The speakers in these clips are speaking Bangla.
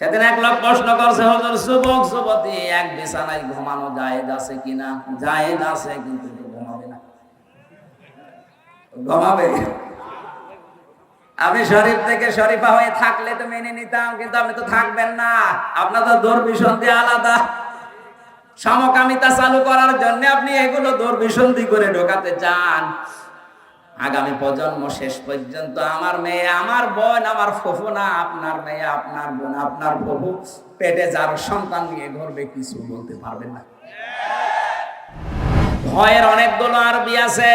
সেদিন এক লোক প্রশ্ন করছে, হজর, যুবক, যুবতী, এক বিছানায় ঘুমানো জায়েজ আছে কিনা? জায়েজ আছে, কিন্তু ঘুমাবে না। ঘুমাবে? আপনি শরীফ থেকে শরীফা হয়ে থাকলে তো মেনে নিতাম, কিন্তু আপনি তো থাকবেন না। আপনার তো দুর্বিসন্ধি আলাদা। সমকামিতা চালু করার জন্য আপনি এগুলো দুর্বিসন্ধি করে ঢোকাতে চান। আগামী প্রজন্ম শেষ পর্যন্ত আমার মেয়ে, আমার বোন, আমার ফুফু না, আপনার মেয়ে, আপনার বোন, আপনার ফুফু পেটে যার সন্তান নিয়ে ঘুরবে, কিছু বলতে পারবেন না। ভয়ের অনেকগুলো আরবি আছে।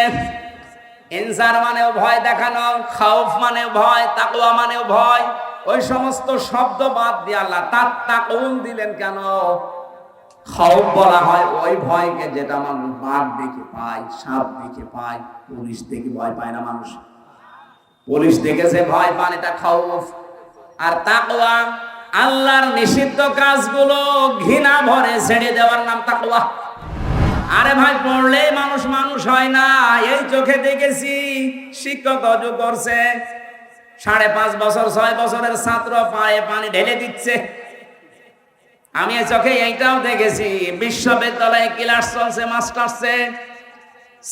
ইনসার মানেও ভয় দেখানো, খাউফ মানেও ভয় তাকুয়া মানেও ভয়। ওই সমস্ত শব্দ বাদ দিয়ে আল্লাহ তার তাকুন দিলেন কেন? খাউফ বলা হয়, ওই ভয়কে যেটা মানুষ বাঘ দেখে পায়, সাপ দেখে পায়, পুলিশ দেখে ভয় পায় না মানুষ। পুলিশ দেখেছে, ভয় পান এটা খাউফ আর তাকওয়া, আল্লাহর নিষিদ্ধ কাজগুলো ঘৃণা ভরে ছেড়ে দেওয়ার নাম তাকওয়া। আরে ভাই পড়লে মানুষ মানুষ হয় না, এই চোখে দেখেছি শিক্ষক অজু করছে, সাড়ে পাঁচ বছর, ছয় বছরের ছাত্র পায়ে পানি ঢেলে দিচ্ছে। আমি চোখে এইটাও দেখেছি, বিশ্ববিদ্যালয়ে ক্লাস চলছে মাস্টার্সে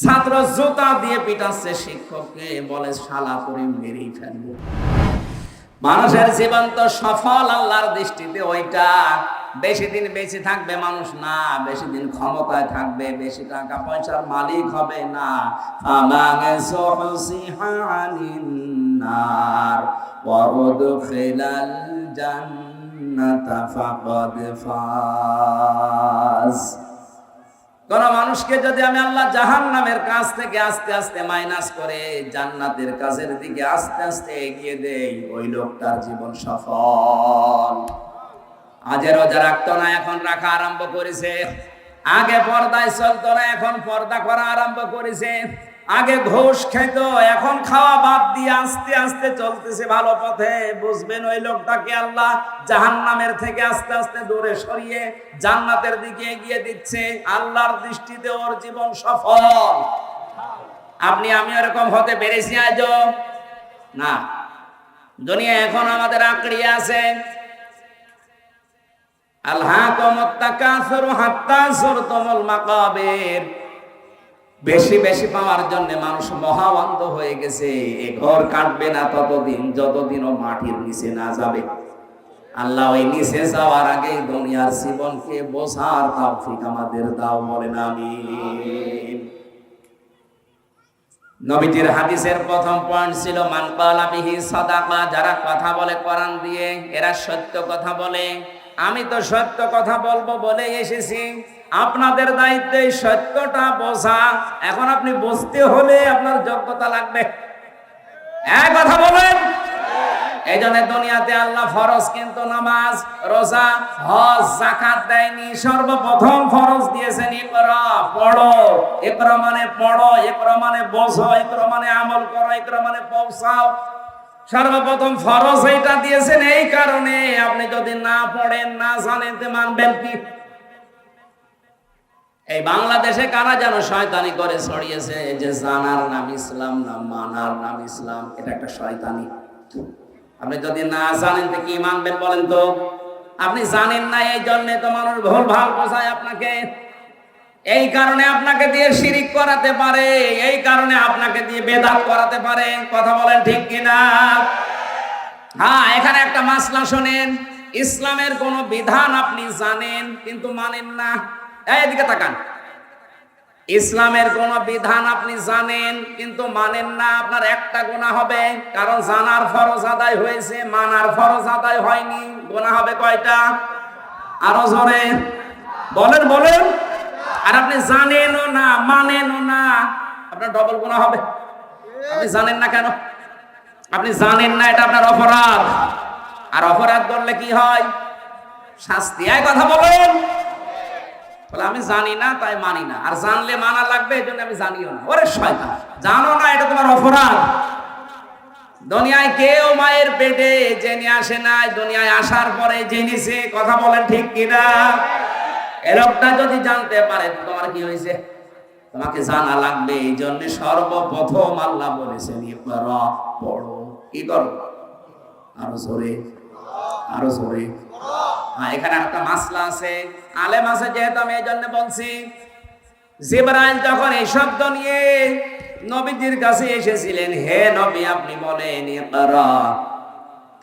ছাত্র জুতা দিয়ে পিটাচ্ছে শিক্ষককে, বলে, শালা করে মেরেই ফেলব। মানুষের জীবন তো সফল, আল্লাহর দৃষ্টিতে ওইটা। বেশি দিন বেঁচে থাকবে মানুষ না, বেশি দিন ক্ষমতায় থাকবে, বেশি টাকা পয়সার মালিক হবে না। নার, ওয়া কোন মানুষকে যদি আমি আল্লাহ জাহান নামের কাছ থেকে আস্তে আস্তে মাইনাস করে জান্নাতের কাজের দিকে আস্তে আস্তে এগিয়ে দেই, ওই লোকটার জীবন সফল। আজের রোজা রাখতো না, এখন রাখা আরম্ভ করেছে। আগে পর্দায় চলতো না, এখন পর্দা করা আরম্ভ করেছে। আগে ঘোষ খেত, এখন খাওয়া বাদ দিয়ে আস্তে আস্তে চলতেছে ভালো পথে। বুঝবেন ওই লোকটাকে আল্লাহ জাহান্নামের থেকে আস্তে আস্তে দূরে সরিয়ে জান্নাতের দিকে এগিয়ে দিচ্ছে। আল্লাহর দৃষ্টিতে ওর জীবন সফল। আপনি, আমি এরকম হতে পেরেছি আজ না। দুনিয়া এখন আমাদের আঁকড়িয়ে আছে। আল্লাহ মাকাবের। বেশি বেশি পাওয়ার জন্য মানুষ মহাবন্ধ হয়ে গেছে। এ ঘর কাটবে না ততদিন যতদিন ও মাটির নিচে না যাবে। আল্লাহ ওই নিচে যাওয়ার আগে দুনিয়ার জীবনকে বোঝার তৌফিক আমাদের দাও, বলেন আমি নবীজির হাদিসের প্রথম পয়েন্ট ছিল, মান কালা বিহি সাদাকা যারা কথা বলে কোরআন দিয়ে, এরা সত্য কথা বলে। আমি তো সত্য কথা বলব বলে এসেছি। আপনাদের দায়িত্বে সত্যটা বোঝা। এখন আপনি বুঝতে হলে আপনার যোগ্যতা লাগবে। এক কথা বলেন। দুনিয়াতে আল্লাহ ফরজ কিন্তু নামাজ, রোজা, হজ জাকাত দেয়নি। সর্বপ্রথম ফরজ দিয়েছেন ইকরা পড়ো ইকরা মানে পড়ো ইকরা মানে ইকরা মানে আমল করো ইকরা মানে পৌঁছাও। সর্বপ্রথম ফরজ এইটা দিয়েছেন এই কারণে। আপনি যদি না পড়েন, না জানেন মানবেন কি? এই বাংলাদেশে কারা যেন শয়তানি করে ছড়িয়েছে? যে জানার নাম ইসলাম, না মানার নাম ইসলাম, এটা একটা শয়তানি। আপনি যদি না জানেন, তো কি মানবেন বলেন তো? আপনি জানেন না, এই জন্যে তো মানুষ ভুল ভালো বোঝায় আপনাকে। এই কারণে আপনাকে দিয়ে শিরিক করাতে পারে, এই কারণে আপনাকে দিয়ে বেদাত করাতে পারে। কথা বলেন ঠিক কিনা? হ্যাঁ এখানে একটা মাসলা শোনেন। ইসলামের কোন বিধান আপনি জানেন, কিন্তু মানেন না। এদিকে তাকান। ইসলামের কোন বিধান আপনি জানেন, কিন্তু মানেন না, আপনার একটা গোনা হবে। কারণ জানার ফরজ আদায় হয়েছে, মানার ফরজ আদায় হয়নি। গোনা হবে কয়টা? আরও জোরে। বলেন বলেন। আর আপনি জানেনও না, মানেনও না, আপনার ডবল গোনা হবে। আপনি জানেন না কেন? আপনি জানেন না, এটা আপনার অপরাধ। আর অপরাধ করলে কি হয়? শাস্তি। কথা বলেন। বলে, আমি জানি না, তাই মানি না। আর জানলে মানা লাগবে এই জন্য আমি জানিও না। ওরে শয়তান, জানো না এটা তোমার অপরাধ? দুনিয়ায় কেউ মায়ের পেটে জেনে আসে নাই। দুনিয়ায় আসার পরে জেনেছে, কথা বলেন ঠিক কিনা? এ যদি জানতে পারে, তোমার কি হয়েছে? তোমাকে জানা লাগবে, এই জন্য সর্বপ্রথম আল্লাহ বলেছেন পড়ো। কি করো? আরও জোরে আরও জোরে। এখানে একটা মাসলা আছে। আলেম আছে যেহেতু আমি এই জন্য বলছি, জিবরাইল যখন এই শব্দ নিয়ে নবীজির কাছে এসেছিলেন, হে নবী, আপনি বলেন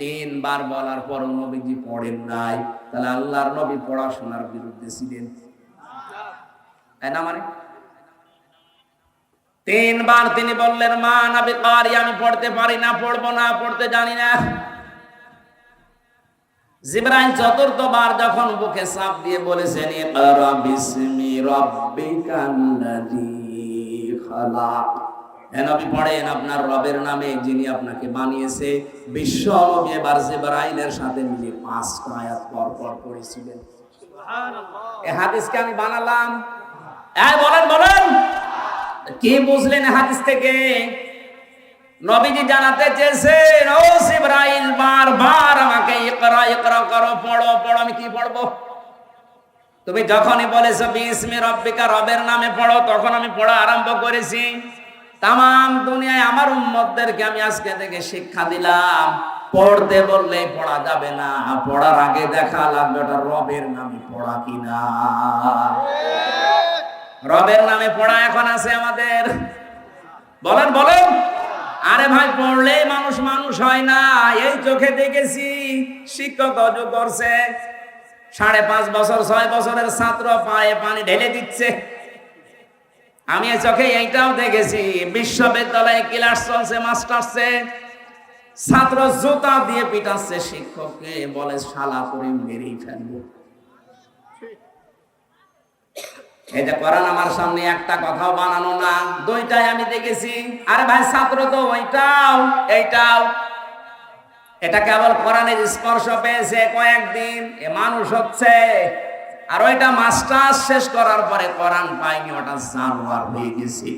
তিনবার বলার পর নবীজি পড়েন নাই। তাহলে আল্লাহর নবী পড়াশোনার বিরুদ্ধে ছিলেন। তাই না মানে? তিনবার তিনি বললেন, মা নবী, কারি, আমি পড়তে পারি না, পড়ব না, পড়তে জানি না। জিবরাইল চতুর্থবার যখন বুকে চাপ দিয়ে বলেছেন ইকরা বিসমি রাব্বিকাল্লাযী খালাক। হে নবী পড়েন আপনার রবের নামে যিনি আপনাকে বানিয়েছে বিশ্ব নবী। এবার জিবরাইলের সাথে মিলে পাঁচটা আয়াত পর পর পড়েছিলেন এই হাদিসকে আমি বানালাম। এই বলেন বলেন। কি বুঝলেন হাদিস থেকে? নবীজি জানাতে চেয়েছেন, ও জিবরাইল, বারবার আমাকে ইকরা ইকরা করো, পড়ো পড়ো, আমি কি পড়ব? তুমি যখনই বলেছ, বিসমি রব্বিকা, রবের নামে পড়ো, তখন আমি পড়া আরম্ভ করেছি। তাম দুনিয়ায় আমার উম্মতদেরকে আমি আজকে থেকে শিক্ষা দিলাম। পড়তে বললে পড়া যাবে না, পড়ার আগে দেখা লাগবে ওটা রবের নামে পড়া কিনা। রবের নামে পড়া এখন আছে আমাদের। বলেন বলেন। আরে ভাই, পড়লে মানুষ মানুষ হয় না। এই চোখে দেখেছি শিক্ষক অজু করছে। সাড়ে পাঁচ বছর, ছয় বছরের ছাত্র পায়ে পানি ঢেলে দিচ্ছে। আমি চোখে এইটাও দেখেছি। বিশ্ববিদ্যালয়ে ক্লাস চলছে, মাস্টার্সে। ছাত্র জুতা দিয়ে পিটাচ্ছে শিক্ষককে, বলে শালা করে মেরেই ফেলব। এটা করান আমার সামনে একটা কথাও বানানো না, দুইটাই আমি দেখেছি। আরে ভাই, ছাত্র তো ওইটাও, এইটাও। এটা কেবল কোরআনের স্পর্শ পেয়েছে কয়েকদিন, এ মানুষ হচ্ছে। আর ওইটা মাস্টার্স শেষ করার পরে কোরআন পাইনি, ওটা জানোয়ার হয়ে গেছে।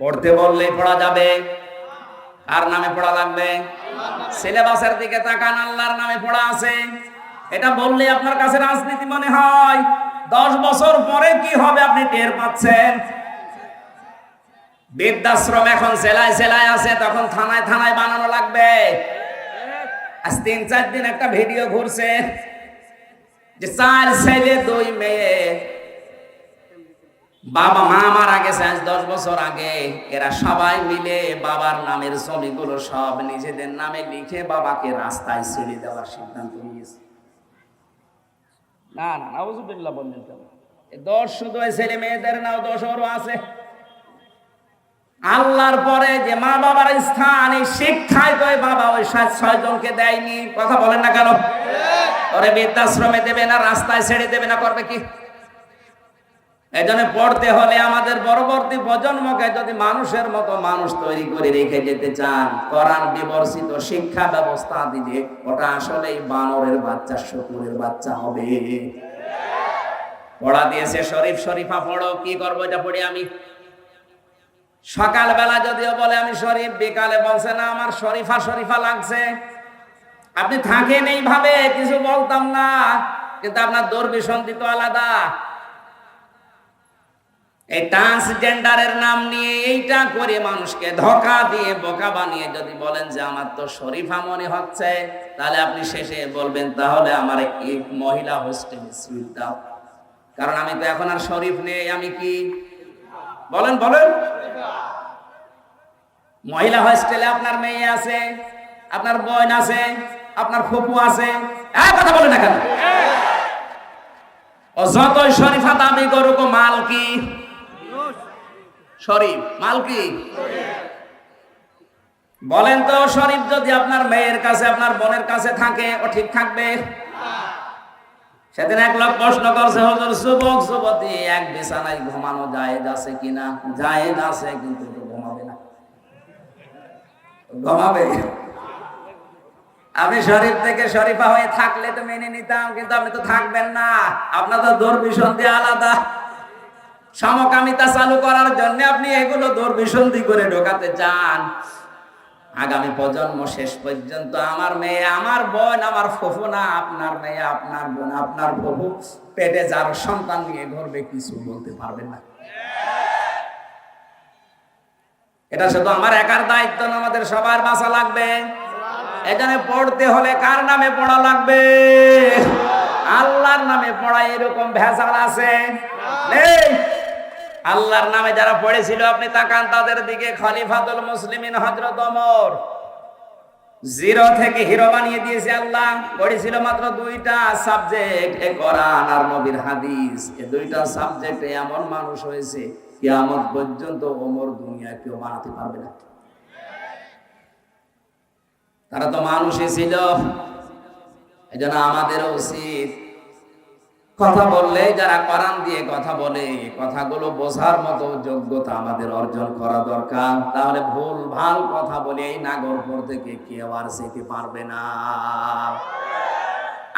পড়তে বললেই পড়া যাবে। আর নামে পড়া লাগবে? সিলেবাসের দিকে তাকান, আল্লাহর নামে পড়া আছে। এটা বললে আপনার কাছে রাজনীতি মনে হয়। দশ বছর পরে কি হবে আপনি টের পাচ্ছেন? বৃদ্ধাশ্রম এখন সেলায় সেলায় আছে, তখন থানায় থানায় বানানো লাগবে। আজ তিন চার দিন একটা ভিডিও ঘুরছে যে চার ছেলে, দুই মেয়ে। বাবা, মা মারা গেছে আজ দশ বছর আগে। এরা সবাই মিলে বাবার নামের ছবিগুলো সব নিজেদের নামে লিখে বাবাকে রাস্তায় ছেড়ে দেওয়ার সিদ্ধান্ত নিয়েছে। না না বললেন কেন? দশ শুধু ছেলে মেয়েদের নাও আছে। আল্লাহর পরে যে মা বাবার স্থান, এই শিক্ষায় তো বাবা ওই সাত, ছয় জনকে দেয়নি। কথা বলেন না কেন? ওরে বৃদ্ধাশ্রমে দেবে না, রাস্তায় ছেড়ে দেবে না, করবে কি? এই জন্য পড়তে হলে আমাদের পরবর্তী প্রজন্মকে যদি মানুষের মতো মানুষ তৈরি করে রেখে যেতে চান, কোরআন বিবর্ষিত শিক্ষা ব্যবস্থা দিলে ওটা আসলেই বানরের বাচ্চা, শকুরের বাচ্চা হবে। পড়া দিয়েছে শরীফ শরীফা, পড়ো, কি করব এটা পড়ি আমি। সকালবেলা যদিও বলে আমি শরীফ, বিকালে বলছে, না, আমার শরীফা শরীফা লাগছে। আপনি থাকেন এইভাবে, কিছু বলতাম না, কিন্তু আপনার দুর্বিসন্ধি তো আলাদা। এই ট্রান্সজেন্ডারের নাম নিয়ে এইটা করে মানুষকে ধোকা দিয়ে বোকা বানিয়ে যদি বলেন যে আমার তো শরীফা মনে হচ্ছে, তাহলে আপনি শেষে বলবেন, তাহলে আমার একটি মহিলা হোস্টেলে সিট দাও। কারণ আমি তো এখন আর শরীফ নেই, আমি কি? বলেন বলেন। মহিলা হোস্টেলে আপনার মেয়ে আছে, আপনার বোন আছে, আপনার ফুপু আছে কথা বলে না কেন? ও যতই শরীফা দাবি করুক মাল কি? শরীফ, মাল বলেন তো, শরীফ যদি আপনার মেয়ের কাছে, আপনার বোনের কাছে থাকে, ও ঠিক থাকবে? সেদিন এক লোক প্রশ্ন করছে, হজুর, যুবক, যুবতী, এক বিছানায় ঘুমানো জায়েজ আছে কিনা? জায়েজ আছে, কিন্তু ঘুমাবে না। ঘুমাবে? আপনি শরীফ থেকে শরীফা হয়ে থাকলে তো মেনে নিতাম, কিন্তু আপনি তো থাকবেন না। আপনার তো দুর্বিসন্ধি আলাদা। সমকামিতা চালু করার জন্য আপনি এগুলো দুর্বিসন্ধি করে ঢোকাতে চান। আগামী প্রজন্ম শেষ পর্যন্ত আমার মেয়ে, আমার বোন, আমার ফুফু না, আপনার মেয়ে, আপনার বোন, আপনার ফুফু পেটে যার সন্তান নিয়ে ঘুরবে, কিছু বলতে পারবেন না। এটা শুধু আমার একার দায়িত্ব না, আমাদের সবার বাসা লাগবে। এখানে পড়তে হলে কার নামে পড়া লাগবে? আল্লাহর নামে পড়া এরকম ভেজাল আছে। নেই আল্লাহর নামে যারা পড়েছিল, আপনি তাকান তাদের দিকে, খলিফাতুল মুসলিমিন হজরত ওমর। জিরো থেকে হিরো বানিয়ে দিয়েছে আল্লাহ। পড়েছিল মাত্র দুইটা সাবজেক্ট এ কোরআন আর নবীর হাদিস। এই দুইটা সাবজেক্টে এমন মানুষ হয়েছে, কিয়ামত পর্যন্ত ওমর দুনিয়া কেউ বানাতে পারবে না। তারা তো মানুষই ছিল। এই জন্য আমাদের উচিত কথা বললে, যারা কোরআন দিয়ে কথা বলে, কথাগুলো বোঝার মতো যোগ্যতা আমাদের অর্জন করা দরকার। তাহলে ভুল, ভালো কথা বলে এই নাগরপুর থেকে কেউ আর যেতে পারবে না।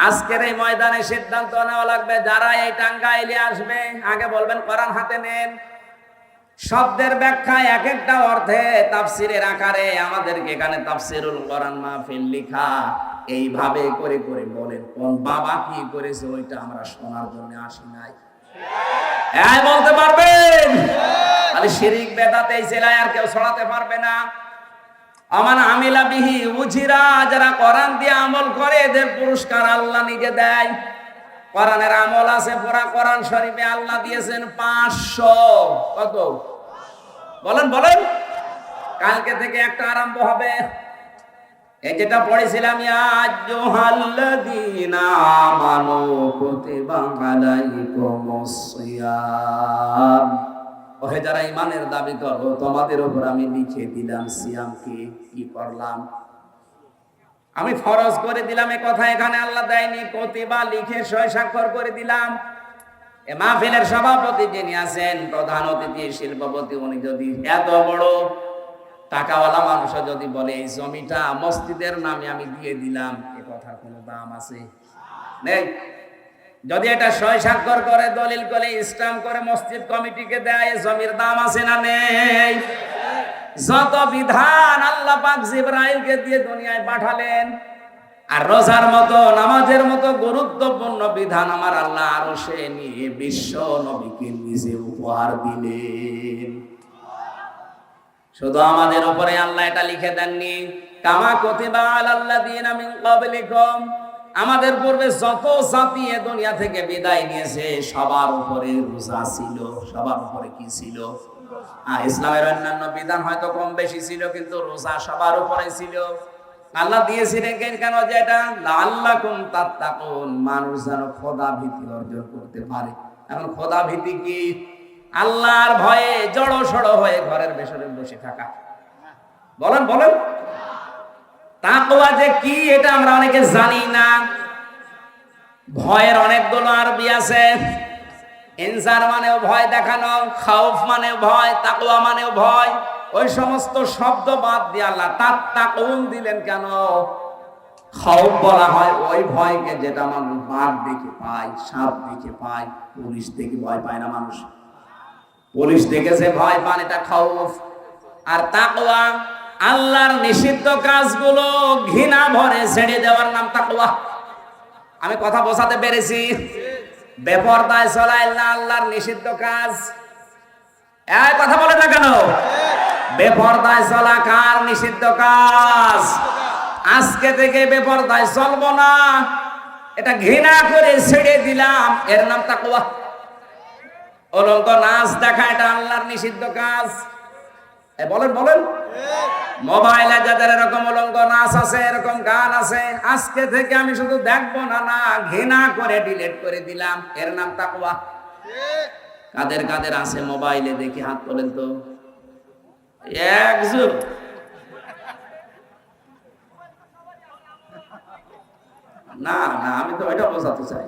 আজকের এই ময়দানে সিদ্ধান্ত নেওয়া লাগবে, যারা এই টাঙ্গাইলে আসবে, আগে বলবেন করান হাতে নেন। শব্দের ব্যাখ্যা এক একটা অর্থে তাফসিরের আকারে আমাদেরকে এখানে তাফসিরুল কোরআন মাহফিল লিখা। এইভাবে করে করে বলেন, কোন বাবা কি করেছে ওইটা আমরা শোনার জন্য আসি নাই। এই বলতে পারবেন? তাহলে শিরিক বেদাতে এই জেলায় আর কেউ ছড়াতে পারবে না। আমান আমিলা বিহি উজিরা, যারা কোরআন দিয়ে আমল করে, এদের পুরস্কার আল্লাহ নিজে দেয়। কোরআনের আমল আছে পুরা কোরআন শরীফে আল্লাহ দিয়েছেন পাঁচশো। কত? বলেন বলেন। কালকে থেকে একটা আরম্ভ হবে। এই যেটা পড়েছিলাম ওহে, যারা ইমানের দাবি করো, তোমাদের উপর আমি লিখে দিলাম সিয়াম কি কি করলাম? আমি ফরজ করে দিলাম, এ কথা এখানে আল্লাহ দেয়নি। কতিবা লিখে সয় স্বাক্ষর করে দিলাম। এ মাহফিলের সভাপতি যিনি আছেন, প্রধান অতিথি, শিল্পপতি, উনি যদি এত বড় টাকাওয়ালা মানুষ যদি বলে, এই জমিটা মসজিদের নামে আমি দিয়ে দিলাম এ কথার কোনো দাম আছে? যদি এটা সয় স্বাক্ষর করে, দলিল করে স্টাম্প করে, মসজিদ কমিটিকে দেয়, এ জমির দাম আছে না নেই? যত বিধান আল্লাহ পাক জিব্রাইলকে দিয়ে দুনিয়ায় পাঠালেন, আর রোজার মতো, নামাজের মতো গুরুত্বপূর্ণ বিধান আমার আল্লাহ আরও সে নিয়ে বিশ্ব নবীকে নিজে উপহার দিলেন। শুধু আমাদের উপরে আল্লাহ এটা লিখে দেননি। কামা কতিবা আলাল্লাযীনা মিন ক্বাবলিকুম, আমাদের পূর্বে যত জাতি এ দুনিয়া থেকে বিদায় নিয়েছে, সবার উপরে রোজা ছিল, সবার উপরে কি ছিল? ইসলামের অন্যান্য বিধান হয়তো কম বেশি ছিল, কিন্তু রোজা সবার উপরে ছিল। আল্লাহ দিয়েছিলেন কেন- যে এটা? মানুষ যেন খোদা ভীতি অর্জন করতে পারে। এখন খোদা ভীতি কি? আল্লাহর ভয়ে জড়ো সড়ো হয়ে ঘরের ভেতরে বসে থাকা। বলেন বলেন। তাকওয়া যে কি, এটা আমরা অনেকে জানি না। ভয়ের অনেকগুলো আরবি আছে। ইনসার মানেও ভয় দেখানো, খাউফ মানেও ভয়, তাকওয়া মানেও ভয়, ওই সমস্ত শব্দ বাদ দিয়ে আল্লাহ তার তাকুন দিলেন কেন? খাউফ বলা হয় ওই ভয়কে যেটা মানুষ বাঘ দেখে পায়, সাপ দেখে পায়, পুলিশ দেখে ভয় পায় না মানুষ। পুলিশ দেখেছে ভয় পান এটা খাউফ। আর তাকওয়া, আল্লাহর নিষিদ্ধ কাজগুলো ঘৃণা ভরে ছেড়ে দেওয়ার নাম তাকওয়া। আমি কথা বোঝাতে পেরেছি। বেপরদায় চলাই না আল্লাহর নিষিদ্ধ কাজ। এই কথা বলে না কেন? বেপরদায় চলা কার নিষিদ্ধ কাজ? আজকে থেকে বেপরদায় চলবো না। এটা ঘৃণা করে ছেড়ে দিলাম। এর নাম তাকওয়া। অলঙ্ক নাচ দেখা, এটা আল্লাহর নিষিদ্ধ কাজ। বলেন বলেন। মোবাইলে যাদের এরকম অলঙ্ক নাচ আছে, এরকম গান আছে, আজকে থেকে আমি শুধু দেখব না না, ঘৃণা করে ডিলিট করে দিলাম। এর নাম তাকওয়া। কাদের কাদের আছে মোবাইলে দেখি, হাত তোলেন তো। একজন না না, আমি তো ওইটা বোঝাতে চাই।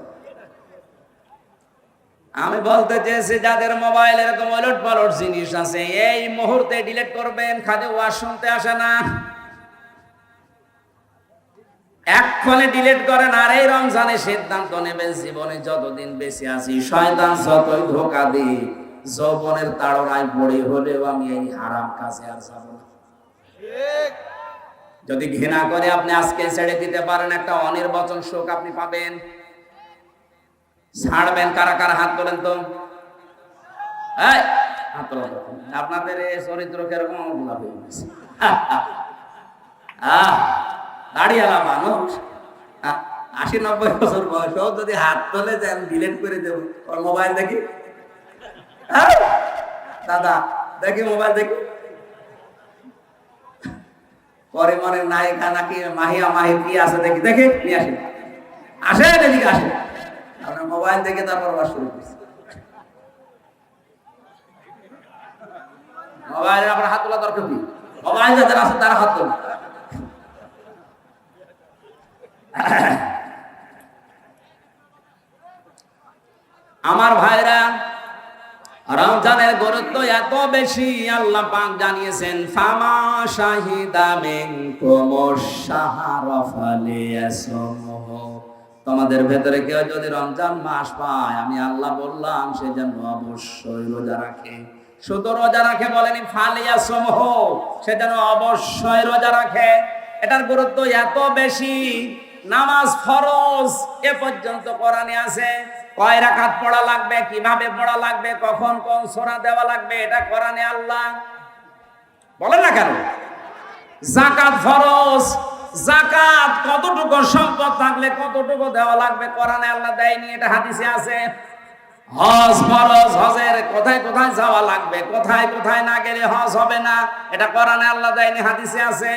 আমি বলতে চেয়েছি, যাদের মোবাইল এরকম ওলট পালট জিনিস আছে, এই মুহূর্তে ডিলিট করবেন খালি ওয়াজ শুনতে আসে না। এক্ষণে ডিলিট করেন, আর এই রমজানে সিদ্ধান্ত নেবেন, জীবনে যতদিন বেঁচে আছি, শয়তান যতই ধোকা দি যৌবনের তাড়নায় পড়ে হলেও আমি এই হারাম কাজে আর যাব না। যদি ঘৃণা করে আপনি আজকে ছেড়ে দিতে পারেন, একটা অনির্বাচন শোক আপনি পাবেন। ছাড়বেন কারা কারা? হাত তোলেন তো। আপনাদের চরিত্র কীরকম? গোলাপ হয়ে গেছে। আহ মানুষ। আশি নব্বই বছর বয়স যদি হাত তোলে, যে ডিলেট করে দেবো। ওর মোবাইল দেখি? দাদা, দেখি মোবাইল দেখি। পরে মনে নায়িকা নাকি মাহিয়া মাহি কি আছে দেখি। দেখি, নিয়ে আসেন আসেন এদিকে, আসেন। মোবাইল দেখে তারপর বাস শুরু করছে। হাত তোলা দরকার কি? মোবাইল যাদের আছে তারা হাত তোলা। আমার ভাইরা, রমজানের গুরুত্ব এত বেশি, আল্লাহ পাক জানিয়েছেন, ফামা শাহিদা মিনকুম শাহরা ফালিয়াসমহ। তোমাদের ভেতরে কেউ যদি রমজান মাস পায়, আমি আল্লাহ বললাম, সে যেন অবশ্যই রোজা রাখে। শুধু রোজা রাখে বলেনি ফালিয়াসমহ সে যেন অবশ্যই রোজা রাখে। এটার গুরুত্ব এত বেশি, নামাজ ফরজ, এ পর্যন্ত কোরআনে আছে। কয় রাকাত পড়া লাগবে, কীভাবে পড়া লাগবে, কখন কোন সোনা দেওয়া লাগবে, এটা কোরআনে আল্লাহ বলেন না কেন? জাকাত ফরজ জাকাত কতটুকু সম্পদ থাকলে কতটুকু দেওয়া লাগবে? কোরআনে আল্লাহ দেয়নি, এটা হাদিসে আছে। হজ ফরজ, হজের কোথায় কোথায় যাওয়া লাগবে? কোথায় কোথায় না গেলে হজ হবে না? এটা কোরআনে আল্লাহ দেয়নি, হাদিসে আছে।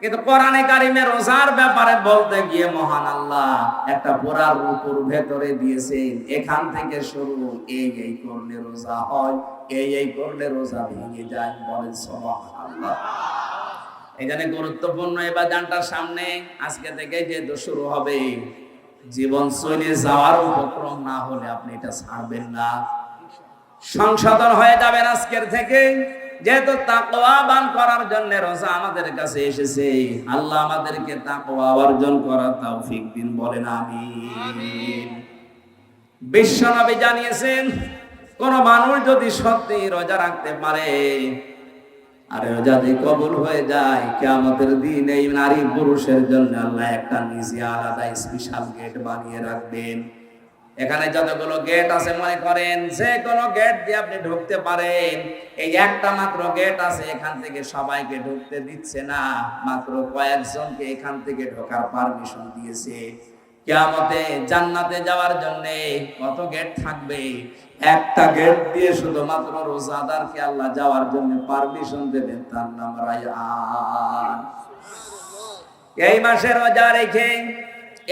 কিন্তু কোরআনে কারিমে রোজার ব্যাপারে বলতে গিয়ে মহান আল্লাহ একটা পোড়ার উপর ভেতরে দিয়েছে এখান থেকে শুরু, এই এই করলে রোজা হয়, এই এই করলে রোজা ভেঙে যায় বলেন সুবহানাল্লাহ। জন্য গুরুত্বপূর্ণ এবার গানটার সামনে আজকে থেকে যেহেতু শুরু হবে, জীবন চলে যাওয়ার উপক্রম না হলে আপনি এটা ছাড়বেন না। সংশোধন হয়ে যাবেন আজকের থেকে। যেহেতু তাকওয়াবান করার জন্য রোজা আমাদের কাছে এসেছে, আল্লাহ আমাদেরকে তাকওয়া অর্জন করার তৌফিক দিন বলেন, আমিন। বিশ্বনবী জানিয়েছেন, কোন মানুষ যদি সত্যি রোজা রাখতে পারে আর যদি কবুল হয়ে যায়, কিয়ামতের দিন এই নারী পুরুষের জন্য আল্লাহ একটা নিজে আলাদা স্পেশাল গেট বানিয়ে রাখবেন। এখানে যতগুলো গেট আছে, মনে করেন যে কোনো গেট দিয়ে আপনি ঢুকতে পারেন, এই একটা মাত্র গেট আছে, এখান থেকে সবাইকে ঢুকতে দিচ্ছে না, মাত্র কয়েকজনকে এখান থেকে ঢোকার পারমিশন দিয়েছে। কিয়ামতে জান্নাতে যাওয়ার জন্যে কত গেট থাকবে একটা গেট দিয়ে শুধুমাত্র রোজাদারকে আল্লাহ যাওয়ার জন্য পারমিশন দেবেন, তার নাম রায়ান। এই মাসে রোজা রেখে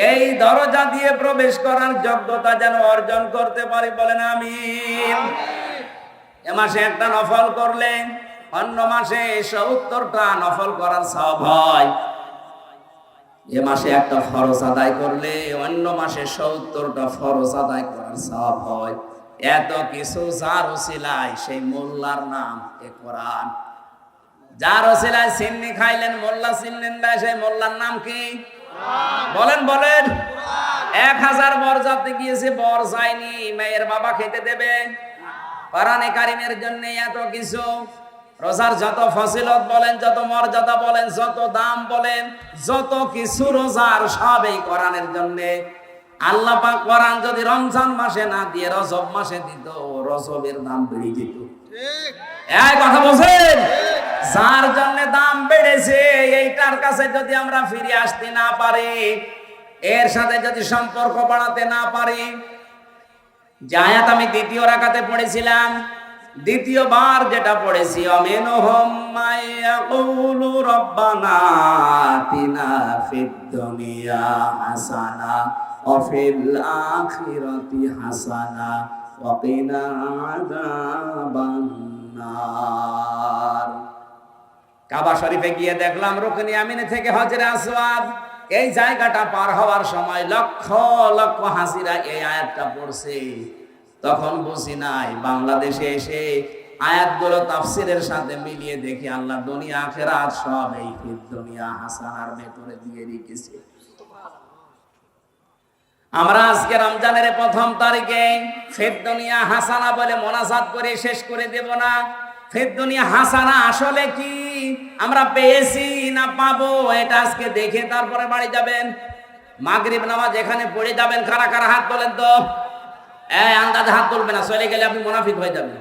এই দরজা দিয়ে প্রবেশ করার যোগ্যতা যেন অর্জন করতে পারি বলেন আমিন। এ মাসে একটা নফল করলে অন্য মাসে সত্তরটা নফল করার সব হয়। এ মাসে একটা ফরজ আদায় করলে অন্য মাসে সত্তরটা ফরজ আদায় করার সব হয়। এত কিছু যার ওসিলায় সেই মোল্লার নাম এ কোরআন। যার ওসিলায় সিন্নি খাইলেন মোল্লা চিনলেন না সেই মোল্লার নাম কি? বলেন বলেন। এক হাজার বর যাতে গিয়েছে বর যায়নি মেয়ের বাবা খেতে দেবে। কোরআনে কারিমের জন্য এত কিছু। রোজার যত ফসিলত বলেন যত মর্যাদা বলেন যত দাম বলেন যত কিছু রোজার সব এই কোরআনের জন্য। আল্লাহ পাক কোরআন যদি রমজান মাসে না দিয়ে, রজব মাসে দিত রজবের দাম বেড়ে যেত। কথা বলছেন? যার জন্য দাম বেড়েছে, এইটার কাছে যদি আমরা ফিরে আসতে না পারি, এর সাথে যদি সম্পর্ক বাড়াতে না পারি, যে আয়াত আমি দ্বিতীয় রাখাতে পড়েছিলাম, দ্বিতীয়বার যেটা পড়েছি মায়াকুলু রব্বানা ফিদ হাসানা। কাবা শরীফে গিয়ে দেখলাম রুকনি আমিনে থেকে হজরে আসওয়াদ। এই জায়গাটা পার হওয়ার সময় লক্ষ লক্ষ হাসিরা এই আয়াতটা পড়ছে। তখন বুঝি নাই, বাংলাদেশে এসে আয়াতগুলো তাফসিরের সাথে মিলিয়ে দেখি আল্লাহ দুনিয়া আখেরাত সব এই দুনিয়া হাসানার ভেতরে দিয়ে রেখেছে। আমরা আজকে রমজানের প্রথম তারিখে ফের দুনিয়া হাসানা বলে মোনাজাত করে শেষ করে দেব না। ফের দুনিয়া হাসানা আসলে কি? আমরা পেয়েছি না পাবো? এটা আজকে দেখে তারপরে বাড়ি যাবেন। মাগরিব নামাজ এখানে পড়ে যাবেন। কারা কারা হাত তোলেন তো? এই আন্দাজে হাত তুলবে না। চলে গেলে আপনি মুনাফিক হয়ে যাবেন।